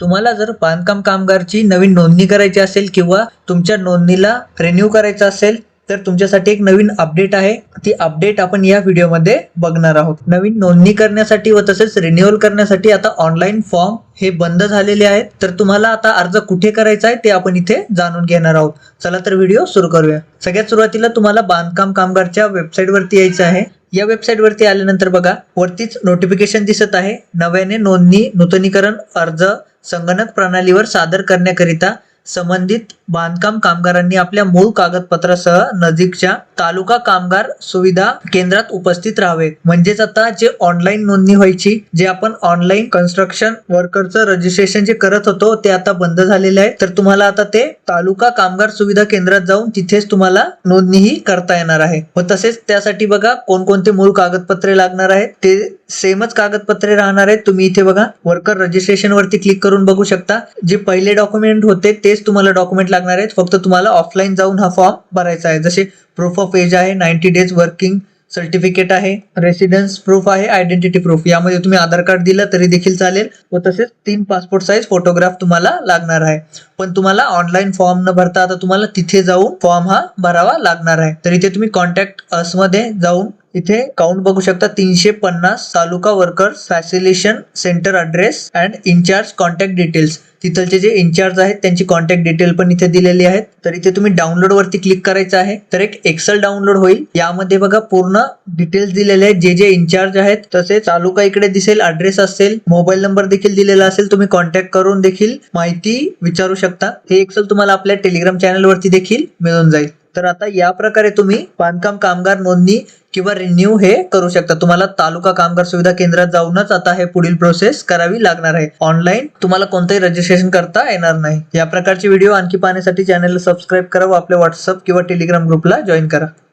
तुम्हाला जर बांधकाम कामगारची नवीन नोंदणी करायची असेल किंवा तुमच्या नोंदणीला रिन्यू करायचं असेल तर तुमच्यासाठी एक नवीन अपडेट आहे. ती अपडेट आपण या व्हिडिओमध्ये बघणार आहोत. नवीन नोंदणी करण्यासाठी व तसेच रिन्युअल करण्यासाठी आता ऑनलाईन फॉर्म हे बंद झालेले आहेत. तर तुम्हाला आता अर्ज कुठे करायचा आहे ते आपण इथे जाणून घेणार आहोत. चला तर व्हिडिओ सुरू करूया. सगळ्यात सुरुवातीला तुम्हाला बांधकाम कामगारच्या वेबसाईटवरती यायचं आहे. या वेबसाईटवरती आल्यानंतर बघा वरतीच नोटिफिकेशन दिसत आहे. नव्याने नोंदणी नूतनीकरण अर्ज संगणक प्रणालीवर सादर करण्याकरिता संबंधित बांधकाम कामगारांनी आपल्या मूळ कागदपत्रासह नजीकच्या तालुका कामगार सुविधा केंद्रात उपस्थित राहावे. म्हणजेच आता जे ऑनलाईन नोंदणी व्हायची जे आपण ऑनलाईन कन्स्ट्रक्शन वर्करचं रजिस्ट्रेशन जे करत होतो ते आता बंद झालेले आहे. तर तुम्हाला आता ते तालुका कामगार सुविधा केंद्रात जाऊन तिथेच तुम्हाला नोंदणीही करता येणार आहे. व तसेच त्यासाठी बघा कोणकोणते मूळ कागदपत्रे लागणार आहेत ते सेमच कागदपत्रे राहणार आहेत. तुम्ही इथे बघा वर्कर रजिस्ट्रेशन वरती क्लिक करून बघू शकता. जे पहिले डॉक्युमेंट होते तेच तुम्हाला डॉक्युमेंट लागणार आहेत. फक्त तुम्हाला ऑफलाईन जाऊन हा फॉर्म भरायचा आहे. जसे प्रूफ ऑफ एज आहे नाईन्टी डेज वर्किंग सर्टिफिकेट आहे रेसिडेन्स प्रूफ आहे आयडेंटिटी प्रूफ यामध्ये तुम्ही आधार कार्ड दिलं तरी देखील चालेल. व तसेच तीन पासपोर्ट साईज फोटोग्राफ तुम्हाला लागणार आहे. पण तुम्हाला ऑनलाईन फॉर्म न भरता आता तुम्हाला तिथे जाऊन फॉर्म हा भरावा लागणार आहे. तर इथे तुम्ही कॉन्टॅक्ट असमध्ये जाऊन इथे काउंट बघू शकता तीनशे पन्नास taluka workers facilitation centre address and incharge contact details तिथलचे जे इन्चार्ज आहेत त्यांची कॉन्टॅक्ट डिटेल पण इथे दिलेली आहेत. तर इथे तुम्ही डाउनलोड वरती क्लिक करायचं आहे. तर एक एक्सेल डाउनलोड होईल. यामध्ये बघा पूर्ण डिटेल्स दिलेले आहेत. जे जे इन्चार्ज आहेत तसेच तालुका इकडे दिसेल अड्रेस असेल मोबाईल नंबर देखील दिलेला असेल तुम्ही कॉन्टॅक्ट करून देखील माहिती विचारू शकता. हे एक्सेल तुम्हाला आपल्या टेलिग्राम चॅनल वरती देखील मिळून जाईल. तर आता या प्रकारे तुम्ही बांधकाम कामगार नोंदणी किंवा रिन्यू हे करू शकता. तुम्हाला तालुका कामगार सुविधा केंद्रात जाऊनच आता हे पुढील प्रोसेस करावी लागणार आहे. ऑनलाईन तुम्हाला कोणतंही रजिस्ट्रेशन करता येणार नाही. या प्रकारचे व्हिडिओ आणखी पाहण्यासाठी चॅनलला सबस्क्राईब करा व आपल्या व्हॉट्सअप किंवा टेलिग्राम ग्रुपला जॉईन करा.